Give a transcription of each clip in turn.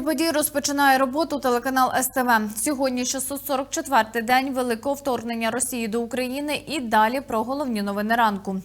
центрі подій розпочинає роботу телеканал СТВ. Сьогодні 644-й день великого вторгнення Росії до України. І далі про головні новини ранку.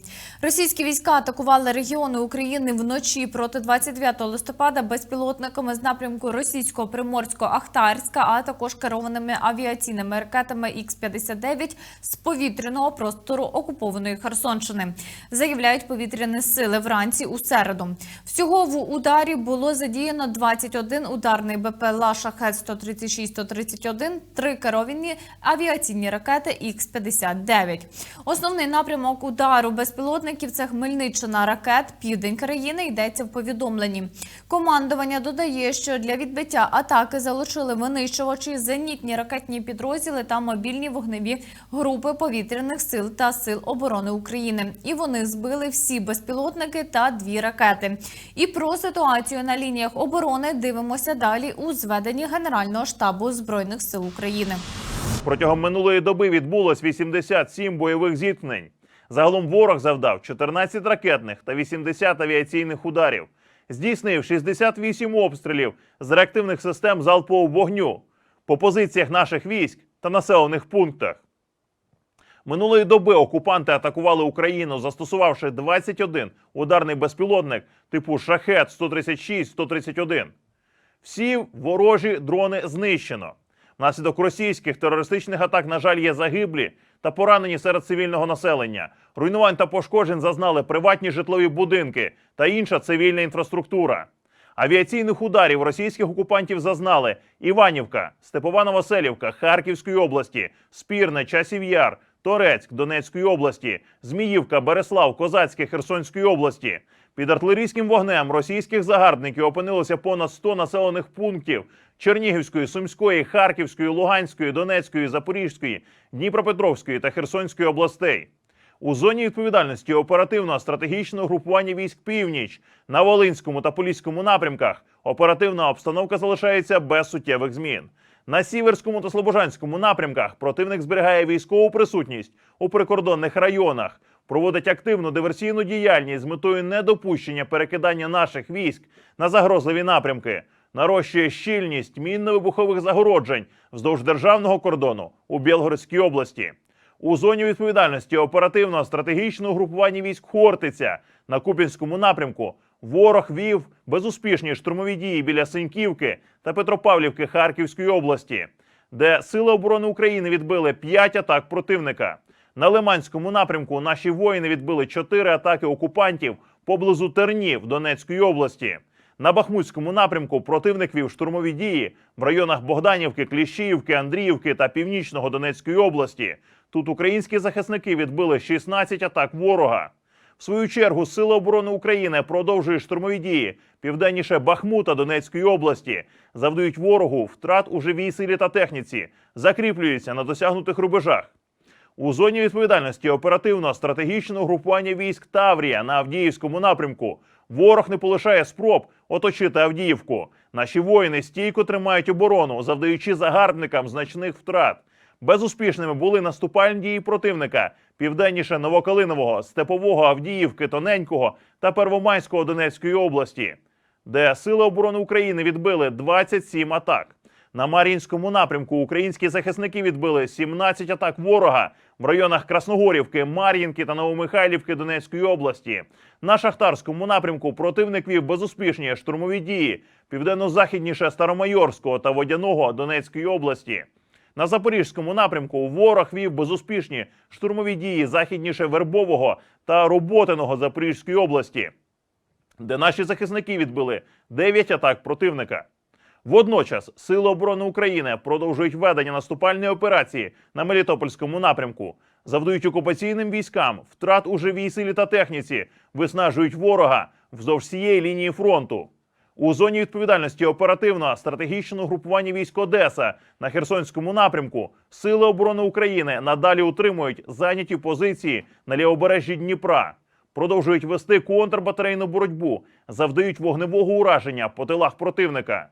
Російські війська атакували регіони України вночі проти 29 листопада безпілотниками з напрямку російського приморського Ахтарська, а також керованими авіаційними ракетами Х-59 з повітряного простору окупованої Херсонщини. Заявляють повітряні сили вранці у середу. Всього в ударі було задіяно 21 ударний БПЛА Шахет 136-131, три керовані авіаційні ракети Х-59. Основний напрямок удару безпілотників це Хмельниччина ракет, південь країни йдеться в повідомленні. Командування додає, що для відбиття атаки залучили винищувачі, зенітні ракетні підрозділи та мобільні вогневі групи повітряних сил та сил оборони України. І вони збили всі безпілотники та дві ракети. І про ситуацію на лініях оборони дивимося далі у зведенні Генерального штабу збройних сил України. Протягом минулої доби відбулось 87 бойових зіткнень. Загалом ворог завдав 14 ракетних та 80 авіаційних ударів. Здійснив 68 обстрілів з реактивних систем залпового вогню по позиціях наших військ та населених пунктах. Минулої доби окупанти атакували Україну, застосувавши 21 ударний безпілотник типу Шахет 136-131. Всі ворожі дрони знищено. Внаслідок російських терористичних атак, на жаль, є загиблі та поранені серед цивільного населення. Руйнувань та пошкоджень зазнали приватні житлові будинки та інша цивільна інфраструктура. Авіаційних ударів російських окупантів зазнали Іванівка, Степова Новоселівка, Харківської області, Спірне, Часів Яр, Торецьк Донецької області, Зміївка, Береслав, Козацьке Херсонської області. Під артилерійським вогнем російських загарбників опинилося понад 100 населених пунктів Чернігівської, Сумської, Харківської, Луганської, Донецької, Запорізької, Дніпропетровської та Херсонської областей. У зоні відповідальності оперативного стратегічного групування військ Північ на Волинському та Поліському напрямках оперативна обстановка залишається без суттєвих змін. На Сіверському та Слобожанському напрямках противник зберігає військову присутність у прикордонних районах, проводить активну диверсійну діяльність з метою недопущення перекидання наших військ на загрозливі напрямки, нарощує щільність мінно-вибухових загороджень вздовж державного кордону у Білгородській області. У зоні відповідальності оперативного стратегічного групування військ Хортиця на Купінському напрямку ворог вів безуспішні штурмові дії біля Синьківки та Петропавлівки Харківської області, де Сили оборони України відбили 5 атак противника. На Лиманському напрямку наші воїни відбили 4 атаки окупантів поблизу Тернів Донецької області. На Бахмутському напрямку противник вів штурмові дії в районах Богданівки, Кліщіївки, Андріївки та Північного Донецької області. Тут українські захисники відбили 16 атак ворога. В свою чергу Сили оборони України продовжують штурмові дії південніше Бахмута Донецької області, завдають ворогу втрат у живій силі та техніці, закріплюються на досягнутих рубежах. У зоні відповідальності оперативного стратегічного групування військ Таврія на Авдіївському напрямку ворог не полишає спроб оточити Авдіївку. Наші воїни стійко тримають оборону, завдаючи загарбникам значних втрат. Безуспішними були наступальні дії противника південніше Новокалинового, Степового, Авдіївки, Тоненького та Первомайського Донецької області, де Сили оборони України відбили 27 атак. На Мар'їнському напрямку українські захисники відбили 17 атак ворога в районах Красногорівки, Мар'їнки та Новомихайлівки Донецької області. На Шахтарському напрямку противник вів безуспішні штурмові дії південно-західніше Старомайорського та Водяного Донецької області. На запорізькому напрямку ворог вів безуспішні штурмові дії західніше Вербового та Роботиного Запорізької області, де наші захисники відбили 9 атак противника. Водночас Сили оборони України продовжують ведення наступальної операції на Мелітопольському напрямку, завдають окупаційним військам втрат у живій силі та техніці, виснажують ворога вздовж всієї лінії фронту. У зоні відповідальності оперативного стратегічного групування військ Одеса на Херсонському напрямку Сили оборони України надалі утримують зайняті позиції на лівобережжі Дніпра, продовжують вести контрбатарейну боротьбу, завдають вогневого ураження по тилах противника.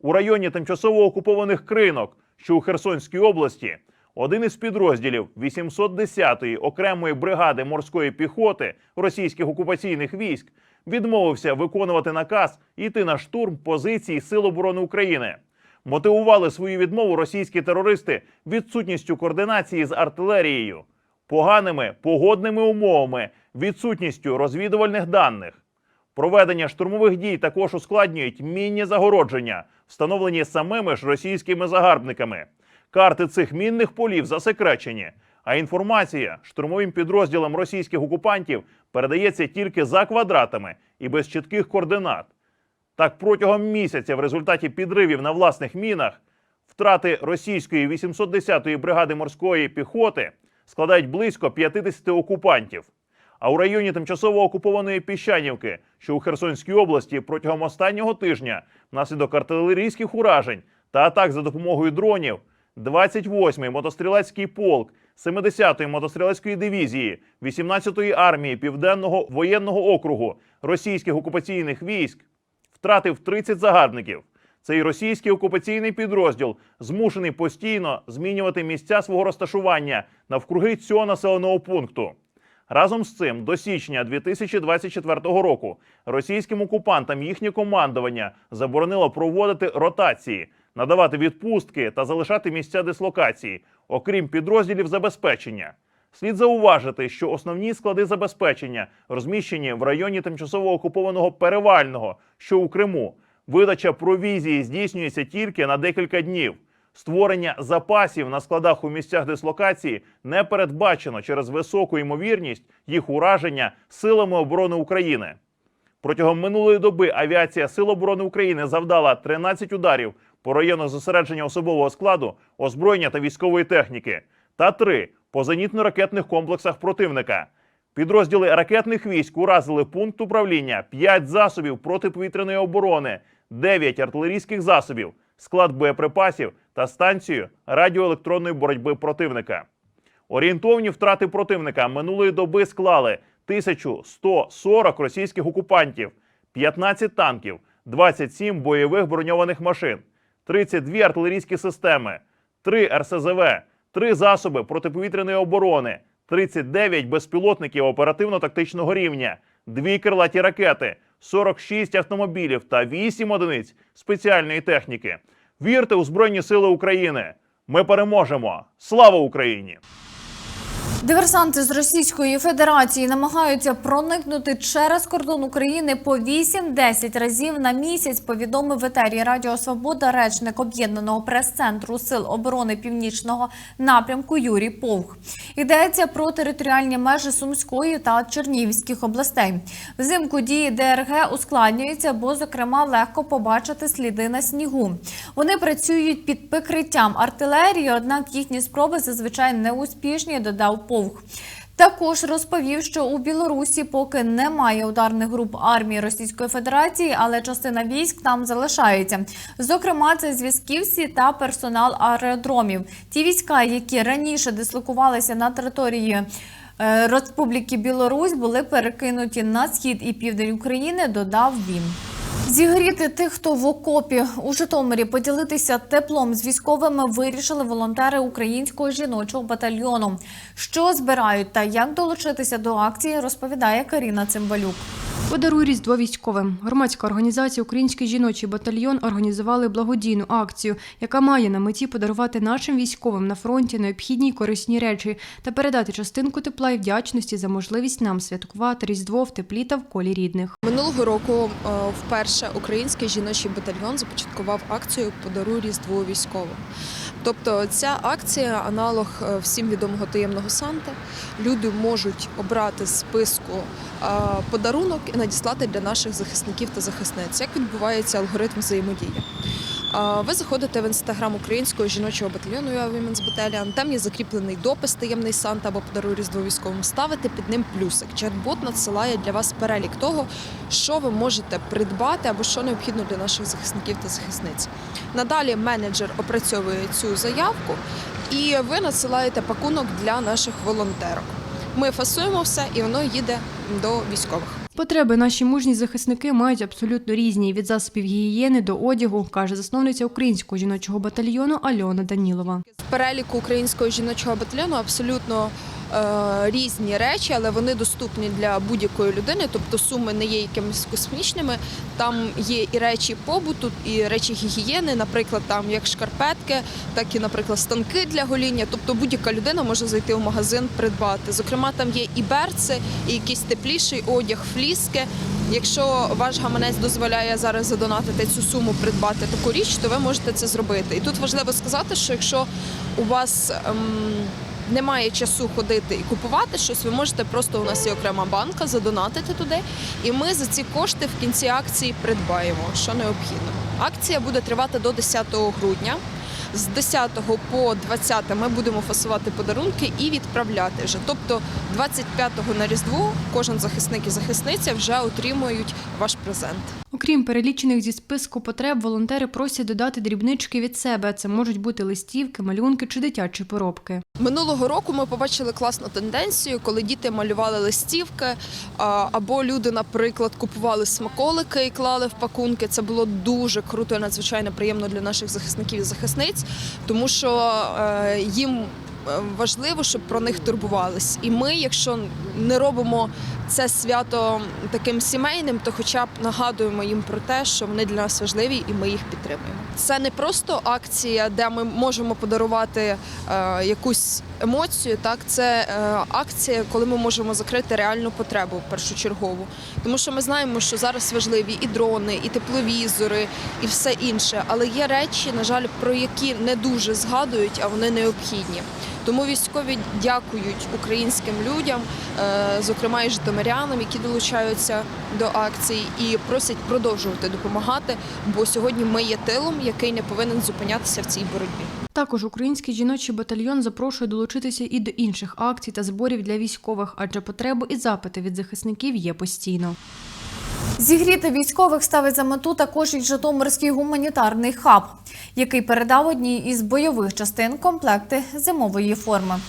У районі тимчасово окупованих кринок, що у Херсонській області, один із підрозділів 810-ї окремої бригади морської піхоти російських окупаційних військ відмовився виконувати наказ і йти на штурм позицій Сил оборони України. Мотивували свою відмову російські терористи відсутністю координації з артилерією, поганими погодними умовами, відсутністю розвідувальних даних. Проведення штурмових дій також ускладнюють мінні загородження, встановлені самими ж російськими загарбниками. Карти цих мінних полів засекречені, а інформація штурмовим підрозділам російських окупантів передається тільки за квадратами і без чітких координат. Так, протягом місяця в результаті підривів на власних мінах втрати російської 810-ї бригади морської піхоти складають близько 50 окупантів. А у районі тимчасово окупованої Піщанівки, що у Херсонській області протягом останнього тижня внаслідок артилерійських уражень та атак за допомогою дронів 28-й мотострілецький полк 70-ї мотострілецької дивізії 18-ї армії Південного воєнного округу російських окупаційних військ втратив 30 загарбників. Цей російський окупаційний підрозділ змушений постійно змінювати місця свого розташування навкруги цього населеного пункту. Разом з цим, до січня 2024 року російським окупантам їхнє командування заборонило проводити ротації, надавати відпустки та залишати місця дислокації, окрім підрозділів забезпечення. Слід зауважити, що основні склади забезпечення розміщені в районі тимчасово окупованого Перевального, що у Криму. Видача провізії здійснюється тільки на декілька днів. Створення запасів на складах у місцях дислокації не передбачено через високу ймовірність їх ураження силами оборони України. Протягом минулої доби авіація Сил оборони України завдала 13 ударів по району зосередження особового складу, озброєння та військової техніки, та 3 по зенітно-ракетних комплексах противника. Підрозділи ракетних військ уразили пункт управління, 5 засобів протиповітряної оборони, 9 артилерійських засобів, склад боєприпасів та станцію радіоелектронної боротьби противника. Орієнтовні втрати противника минулої доби склали 1140 російських окупантів, 15 танків, 27 бойових броньованих машин, 32 артилерійські системи, 3 РСЗВ, 3 засоби протиповітряної оборони, 39 безпілотників оперативно-тактичного рівня, 2 крилаті ракети, 46 автомобілів та 8 одиниць спеціальної техніки. Вірте у Збройні Сили України! Ми переможемо! Слава Україні! Диверсанти з Російської Федерації намагаються проникнути через кордон України по 8-10 разів на місяць. Повідомив в етері Радіо Свобода речник об'єднаного прес-центру Сил оборони Північного напрямку Юрій Повх. Йдеться про територіальні межі Сумської та Чернігівських областей. Взимку дії ДРГ ускладнюються, бо зокрема легко побачити сліди на снігу. Вони працюють під прикриттям артилерії, однак їхні спроби зазвичай неуспішні, додав Повх. Також розповів, що у Білорусі поки немає ударних груп армії Російської Федерації, але частина військ там залишається. Зокрема, це зв'язківці та персонал аеродромів. Ті війська, які раніше дислокувалися на території. е, Республіки Білорусь були перекинуті на схід і південь України, додав він. Зігріти тих, хто в окопі у Житомирі поділитися теплом з військовими вирішили волонтери українського жіночого батальйону. Що збирають та як долучитися до акції, розповідає Каріна Цимбалюк. Подаруй різдво військовим. Громадська організація Український жіночий батальйон організували благодійну акцію, яка має на меті подарувати нашим військовим на фронті необхідні й корисні речі та передати частинку тепла і вдячності за можливість нам святкувати різдво в теплі та в колі рідних. Минулого року е, вперше український жіночий батальйон започаткував акцію Подаруй різдво військовим. Тобто ця акція аналог е, всім відомого таємного Санта. Люди можуть обрати з списку подарунок і надіслати для наших захисників та захисниць. Як відбувається алгоритм взаємодії? Ви заходите в інстаграм українського жіночого батальйону «UA Women's Battalion», Там є закріплений допис таємний Санта або подаруй різдво військовим. Ставите під ним плюсик. Чат-бот надсилає для вас перелік того, що ви можете придбати або що необхідно для наших захисників та захисниць. Надалі менеджер опрацьовує цю заявку, і ви надсилаєте пакунок для наших волонтерок. Ми фасуємо все, і воно їде до військових. Потреби наші мужні захисники мають абсолютно різні від засобів гігієни до одягу, каже засновниця українського жіночого батальйону Альона Данілова. З переліку українського жіночого батальйону абсолютно різні речі, але вони доступні для будь-якої людини, тобто суми не є якимись космічними. Там є і речі побуту, і речі гігієни, наприклад, там як шкарпетки, так і, наприклад, станки для гоління. Тобто будь-яка людина може зайти в магазин, придбати. Зокрема, там є і берци, і якийсь тепліший одяг, фліски. Якщо ваш гаманець дозволяє зараз задонатити цю суму, придбати таку річ, то ви можете це зробити. І тут важливо сказати, що якщо у вас ем, немає часу ходити і купувати щось, ви можете просто у нас є окрема банка, задонатити туди, і ми за ці кошти в кінці акції придбаємо, що необхідно. Акція буде тривати до 10 грудня. З 10 по 20 ми будемо фасувати подарунки і відправляти вже. Тобто 25-го на Різдво кожен захисник і захисниця вже отримують ваш презент. Окрім перелічених зі списку потреб, волонтери просять додати дрібнички від себе. Це можуть бути листівки, малюнки чи дитячі поробки. Минулого року ми побачили класну тенденцію, коли діти малювали листівки, або люди, наприклад, купували смаколики і клали в пакунки. Це було дуже круто і надзвичайно приємно для наших захисників і захисниць, тому що е, їм важливо, щоб про них турбувались. І ми, якщо не робимо це свято таким сімейним, то хоча б нагадуємо їм про те, що вони для нас важливі і ми їх підтримуємо. Це не просто акція, де ми можемо подарувати е, якусь емоцію. Так, це е, акція, коли ми можемо закрити реальну потребу першочергову. Тому що ми знаємо, що зараз важливі і дрони, і тепловізори, і все інше. Але є речі, на жаль, про які не дуже згадують, а вони необхідні. Тому військові дякують українським людям, е, зокрема і житомирянам, які долучаються до акцій, і просять продовжувати допомагати. Бо сьогодні ми є тилом, який не повинен зупинятися в цій боротьбі. Також український жіночий батальйон запрошує долучитися і до інших акцій та зборів для військових, адже потреби і запити від захисників є постійно. Зігріти військових ставить за мету також і Житомирський гуманітарний хаб, який передав одній із бойових частин комплекти зимової форми.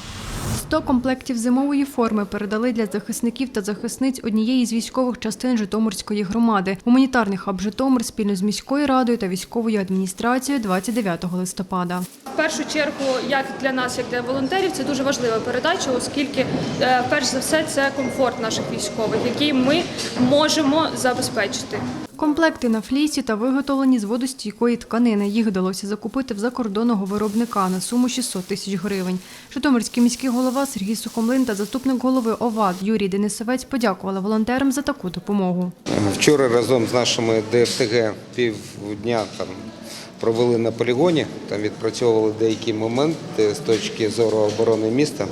100 комплектів зимової форми передали для захисників та захисниць однієї з військових частин Житомирської громади. Гуманітарний хаб Житомир спільно з міською радою та військовою адміністрацією 29 листопада. В першу чергу, як для нас, як для волонтерів, це дуже важлива передача, оскільки е, перш за все це комфорт наших військових, який ми можемо забезпечити. Комплекти на флісі та виготовлені з водостійкої тканини. Їх вдалося закупити в закордонного виробника на суму 600 тисяч гривень. Житомирський міський голова Сергій Сухомлин та заступник голови ОВАД Юрій Денисовець подякували волонтерам за таку допомогу. Вчора разом з нашими ДФТГ півдня там провели на полігоні, там відпрацьовували деякі моменти з точки зору оборони міста, е,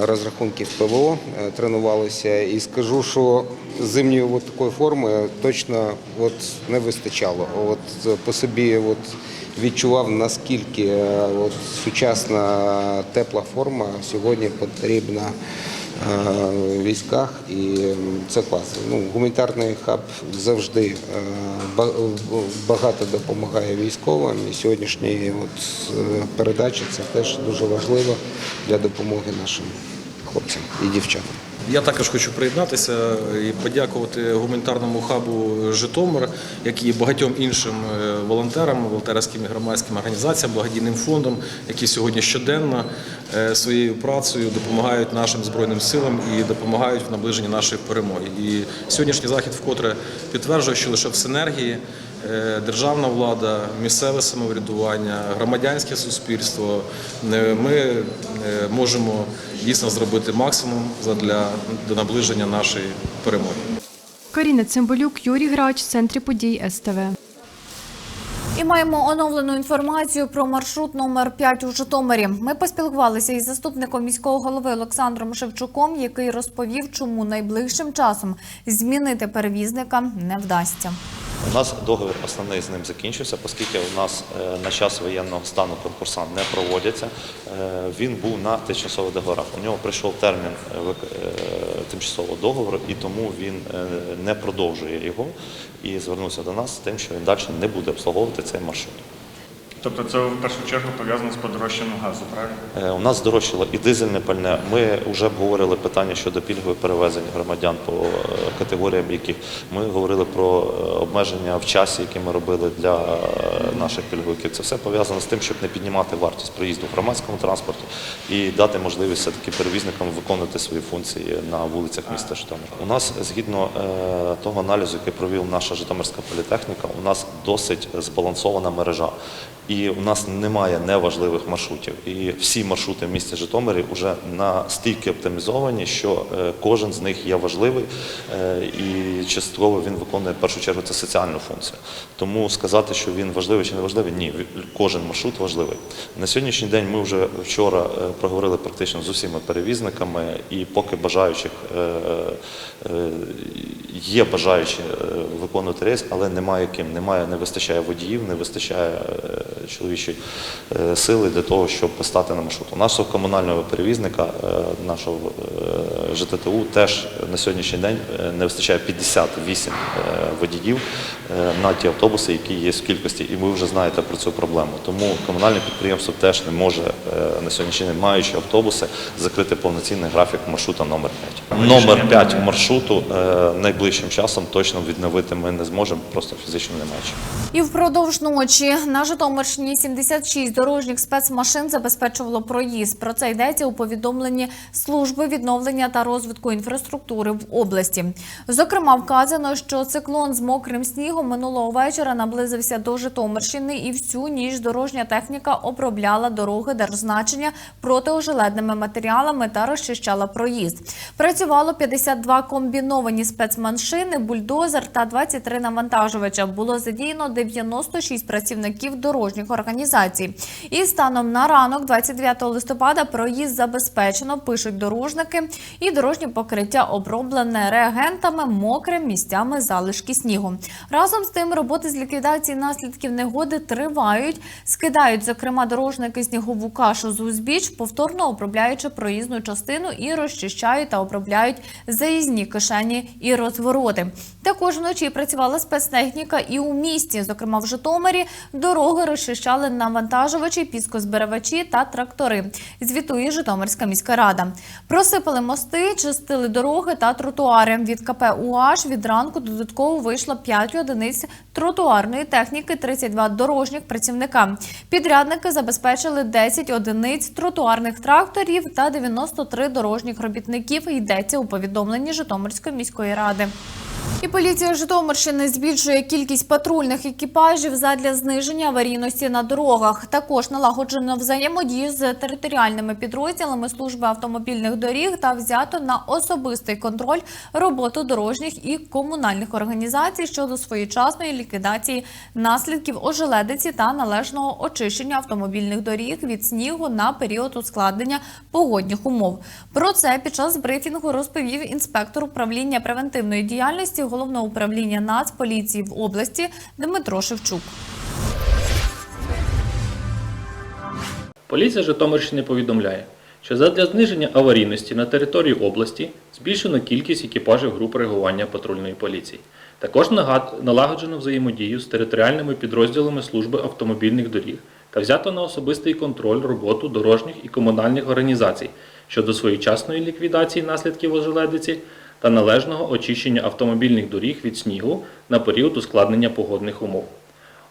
розрахунків ПВО, е, тренувалися. І скажу, що зимньої от такої форми точно от не вистачало. От по собі от відчував, наскільки е, от сучасна тепла форма сьогодні потрібна е, військах, і це клас. Ну, гуманітарний хаб завжди е, багато допомагає військовим. І сьогоднішні от е, це теж дуже важливо для допомоги нашим хлопцям і дівчатам. Я також хочу приєднатися і подякувати гуманітарному хабу Житомир, як і багатьом іншим е, волонтерам, волонтерським і громадським організаціям, благодійним фондам, які сьогодні щоденно е, своєю працею допомагають нашим збройним силам і допомагають в наближенні нашої перемоги. І сьогоднішній захід вкотре підтверджує, що лише в синергії е, державна влада, місцеве самоврядування, громадянське суспільство ми можемо дійсно зробити максимум для наближення нашої перемоги. Каріна Цимбалюк, Юрій Грач, центрі подій СТВ. І маємо оновлену інформацію про маршрут номер 5 у Житомирі. Ми поспілкувалися із заступником міського голови Олександром Шевчуком, який розповів, чому найближчим часом змінити перевізника не вдасться. У нас договір основний з ним закінчився, оскільки у нас е, на час воєнного стану конкурсант не проводяться. Е, Він був на тимчасових договорах. У нього прийшов термін е, тимчасового договору, і тому він не продовжує його і звернувся до нас з тим, що він далі не буде обслуговувати цей маршрут. Тобто це в першу чергу пов'язано з подорожчанням газу, правильно? Е, У нас здорожчало і дизельне пальне. Ми вже обговорили питання щодо пільгових перевезень громадян по е, категоріям, яких ми говорили про е, обмеження в часі, які ми робили для наших пільговиків. Це все пов'язано з тим, щоб не піднімати вартість проїзду в громадському транспорті і дати можливість все таки перевізникам виконувати свої функції на вулицях міста Житомира. У нас згідно того аналізу, який провів наша Житомирська політехніка, у нас досить збалансована мережа. І у нас немає неважливих маршрутів. І всі маршрути в місті Житомирі вже настільки оптимізовані, що е, кожен з них є важливий, е, і частково він виконує в першу чергу це соціальну функцію. Тому сказати, що він важливий чи не важливий, ні, кожен маршрут важливий. На сьогоднішній день ми вже вчора е, проговорили практично з усіма перевізниками, і поки бажаючих є бажаючі виконувати рейс, але немає ким. Немає, не вистачає водіїв, не вистачає чоловічої е, сили для того, щоб стати на маршрут. У нашого комунального перевізника, е, нашого е, ЖТТУ, теж на сьогоднішній день не вистачає 58 е, водіїв на ті автобуси, які є в кількості, і ви вже знаєте про цю проблему. Тому комунальне підприємство теж не може на сьогоднішній день, маючи автобуси, закрити повноцінний графік маршрута номер 5. Номер 5 маршруту найближчим часом точно відновити ми не зможемо, просто фізично немає. І впродовж ночі на Житомирщині 76 дорожніх спецмашин забезпечувало проїзд. Про це йдеться у повідомленні служби відновлення та розвитку інфраструктури в області. Зокрема, вказано, що циклон з мокрим снігом минулого вечора наблизився до Житомирщини, і всю ніч дорожня техніка обробляла дороги держзначення протиожеледними матеріалами та розчищала проїзд. Працювало 52 комбіновані спецмашини, бульдозер та 23 навантажувача. Було задіяно 96 працівників дорожніх організацій. І станом на ранок, 29 листопада, проїзд забезпечено, пишуть дорожники, і дорожнє покриття оброблене реагентами, мокрим місцями залишки снігу. Разом з тим, роботи з ліквідації наслідків негоди тривають. Скидають, зокрема, дорожники снігову кашу з узбіч, повторно обробляючи проїзну частину і розчищають та обробляють заїзні кишені і розвороти. Також вночі працювала спецтехніка і у місті, зокрема в Житомирі, дороги розчищали навантажувачі, піскозбирачі та трактори. Звітує Житомирська міська рада. Просипали мости, чистили дороги та тротуари. Від КП УАЖ від ранку додатково вийшло 5 одиниць тротуарної техніки, 32 дорожніх працівника. Підрядники забезпечили 10 одиниць тротуарних тракторів та 93 дорожніх робітників. Йдеться у повідомленні Житомирської міської ради. І поліція Житомирщини збільшує кількість патрульних екіпажів задля зниження аварійності на дорогах. Також налагоджено взаємодію з територіальними підрозділами служби автомобільних доріг та взято на особистий контроль роботу дорожніх і комунальних організацій щодо своєчасної ліквідації наслідків ожеледиці та належного очищення автомобільних доріг від снігу на період ускладнення погодних умов. Про це під час брифінгу розповів інспектор управління превентивної діяльності головного управління Нацполіції в області Дмитро Шевчук. Поліція Житомирщини повідомляє, що задля зниження аварійності на території області збільшено кількість екіпажів груп реагування патрульної поліції. Також налагоджено взаємодію з територіальними підрозділами служби автомобільних доріг та взято на особистий контроль роботу дорожніх і комунальних організацій щодо своєчасної ліквідації наслідків ожеледиці та належного очищення автомобільних доріг від снігу на період ускладнення погодних умов.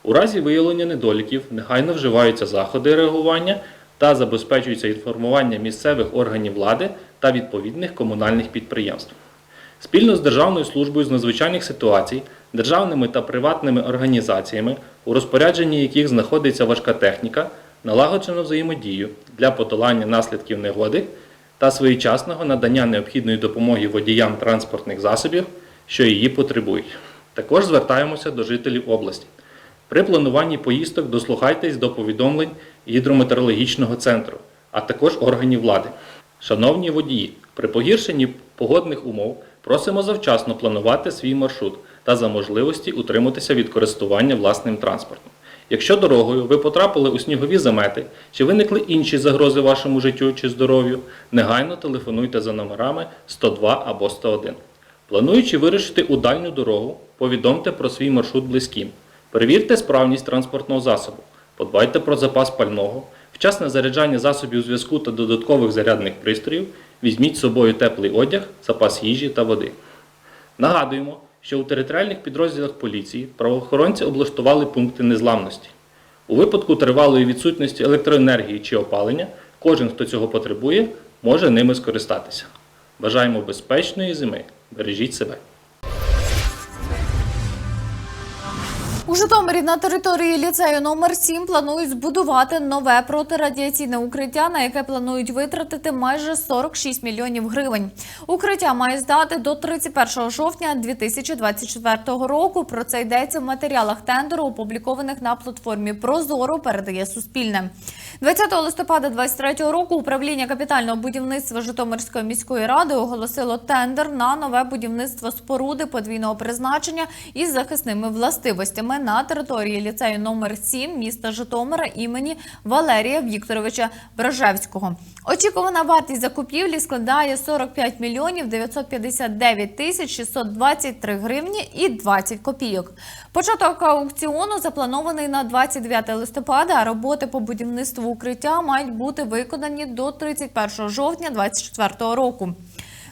У разі виявлення недоліків негайно вживаються заходи реагування та забезпечується інформування місцевих органів влади та відповідних комунальних підприємств. Спільно з Державною службою з надзвичайних ситуацій, державними та приватними організаціями, у розпорядженні яких знаходиться важка техніка, налагоджено взаємодію для подолання наслідків негоди та своєчасного надання необхідної допомоги водіям транспортних засобів, що її потребують. Також звертаємося до жителів області. При плануванні поїздок дослухайтесь до повідомлень гідрометеорологічного центру, а також органів влади. Шановні водії, при погіршенні погодних умов просимо завчасно планувати свій маршрут та за можливості утриматися від користування власним транспортом. Якщо дорогою ви потрапили у снігові замети чи виникли інші загрози вашому життю чи здоров'ю, негайно телефонуйте за номерами 102 або 101. Плануючи вирішити у дальню дорогу, повідомте про свій маршрут близьким. Перевірте справність транспортного засобу. Подбайте про запас пального, вчасне заряджання засобів зв'язку та додаткових зарядних пристроїв, візьміть з собою теплий одяг, запас їжі та води. Нагадуємо, що у територіальних підрозділах поліції правоохоронці облаштували пункти незламності. У випадку тривалої відсутності електроенергії чи опалення, кожен, хто цього потребує, може ними скористатися. Бажаємо безпечної зими. Бережіть себе. У Житомирі на території ліцею номер 7 планують збудувати нове протирадіаційне укриття, на яке планують витратити майже 46 мільйонів гривень. Укриття має здати до 31 жовтня 2024 року. Про це йдеться в матеріалах тендеру, опублікованих на платформі Прозоро. Передає Суспільне. 20 листопада 2023 року управління капітального будівництва Житомирської міської ради оголосило тендер на нове будівництво споруди подвійного призначення із захисними властивостями на території ліцею номер 7 міста Житомира імені Валерія Вікторовича Бражевського. Очікувана вартість закупівлі складає 45 мільйонів 959 тисяч 623 гривні і 20 копійок. Початок аукціону запланований на 29 листопада, а роботи по будівництву укриття мають бути виконані до 31 жовтня 2024 року.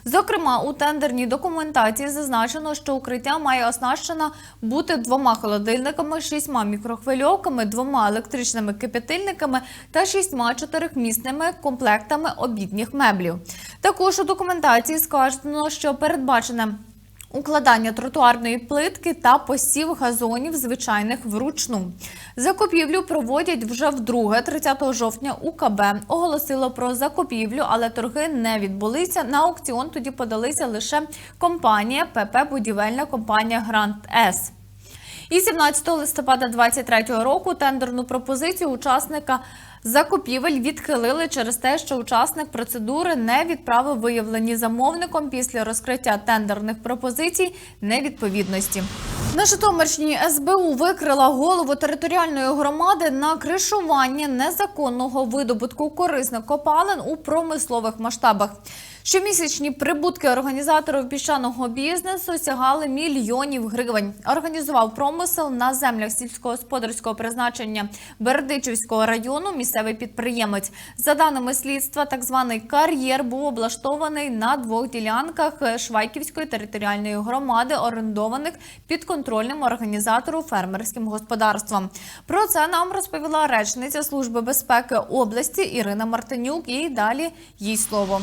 Зокрема, у тендерній документації зазначено, що укриття має оснащено бути двома холодильниками, шістьма мікрохвильовками, двома електричними кипятильниками та шістьма чотирихмісними комплектами обідніх меблів. Також у документації сказано, що передбачене Укладання тротуарної плитки та посів газонів звичайних вручну. Закупівлю проводять вже вдруге. 30 жовтня УКБ оголосило про закупівлю, але торги не відбулися. На аукціон тоді подалися лише компанія ПП Будівельна компанія Грант С. І 17 листопада 2023 року тендерну пропозицію учасника закупівель відхилили через те, що учасник процедури не відправив виявлені замовником після розкриття тендерних пропозицій невідповідності. На Житомирщині СБУ викрила голову територіальної громади на кришування незаконного видобутку корисних копалин у промислових масштабах. Щомісячні прибутки організаторів піщаного бізнесу сягали мільйонів гривень. Організував промисел на землях сільськогосподарського призначення Бердичівського району місцевий підприємець. За даними слідства, так званий кар'єр був облаштований на двох ділянках Швайківської територіальної громади, орендованих під контрольним організатору фермерським господарством. Про це нам розповіла речниця Служби безпеки області Ірина Мартинюк. І далі їй слово.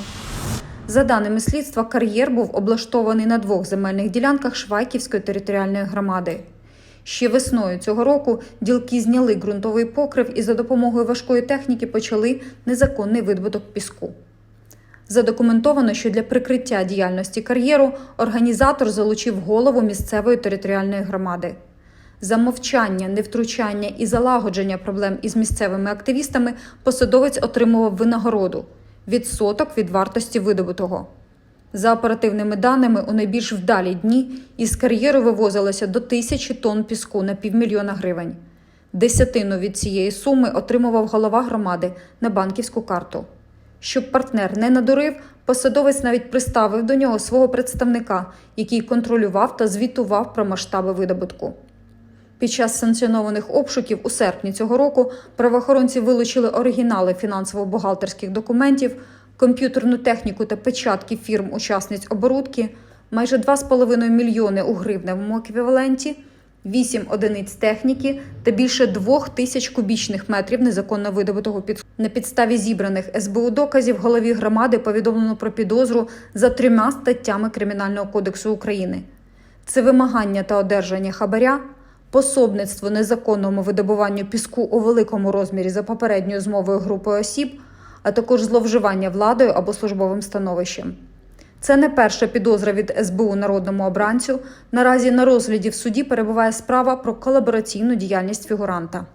За даними слідства, кар'єр був облаштований на двох земельних ділянках Швайківської територіальної громади. Ще весною цього року ділки зняли ґрунтовий покрив і за допомогою важкої техніки почали незаконний видобуток піску. Задокументовано, що для прикриття діяльності кар'єру організатор залучив голову місцевої територіальної громади. За мовчання, невтручання і залагодження проблем із місцевими активістами посадовець отримував винагороду відсоток від вартості видобутого. За оперативними даними, у найбільш вдалі дні із кар'єру вивозилося до тисячі тонн піску на півмільйона гривень. Десятину від цієї суми отримував голова громади на банківську карту. Щоб партнер не надурив, посадовець навіть приставив до нього свого представника, який контролював та звітував про масштаби видобутку. Під час санкціонованих обшуків у серпні цього року правоохоронці вилучили оригінали фінансово-бухгалтерських документів, комп'ютерну техніку та печатки фірм-учасниць оборудки, майже 2,5 мільйони у гривневому еквіваленті, 8 одиниць техніки та більше 2 тисяч кубічних метрів незаконно видобутого під на підставі зібраних СБУ доказів голові громади повідомлено про підозру за трьома статтями Кримінального кодексу України. Це вимагання та одержання хабаря, пособництво незаконному видобуванню піску у великому розмірі за попередньою змовою групою осіб, а також зловживання владою або службовим становищем. Це не перша підозра від СБУ народному обранцю. Наразі на розгляді в суді перебуває справа про колабораційну діяльність фігуранта.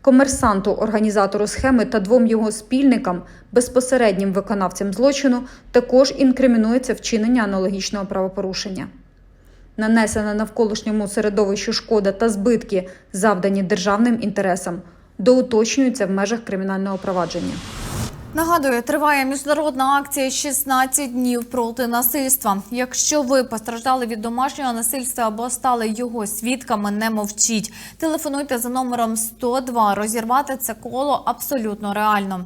Комерсанту, організатору схеми та двом його спільникам, безпосереднім виконавцям злочину, також інкримінується вчинення аналогічного правопорушення. Нанесена навколишньому середовищу шкода та збитки, завдані державним інтересам, доуточнюються в межах кримінального провадження. Нагадую, триває міжнародна акція «16 днів проти насильства. Якщо ви постраждали від домашнього насильства або стали його свідками, не мовчіть. Телефонуйте за номером 102. Розірвати це коло абсолютно реально.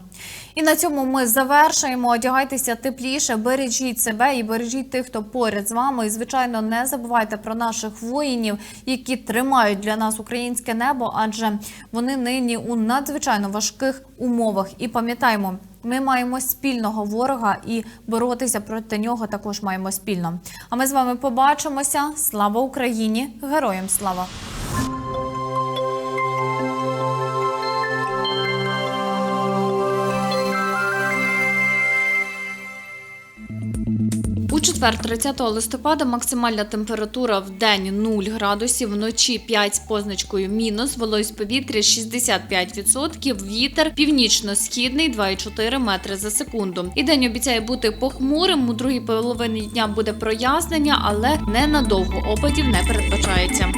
І на цьому ми завершуємо. Одягайтеся тепліше, бережіть себе і бережіть тих, хто поряд з вами. І звичайно, не забувайте про наших воїнів, які тримають для нас українське небо, адже вони нині у надзвичайно важких умовах. І пам'ятаємо, ми маємо спільного ворога і боротися проти нього також маємо спільно. А ми з вами побачимося. Слава Україні! Героям слава! Четвер, 30 листопада, максимальна температура в день 0 градусів, вночі 5 з позначкою мінус, вологість повітря 65%, вітер північно-східний 2,4 метри за секунду. І день обіцяє бути похмурим. У другій половині дня буде прояснення, але ненадовго опадів не передбачається.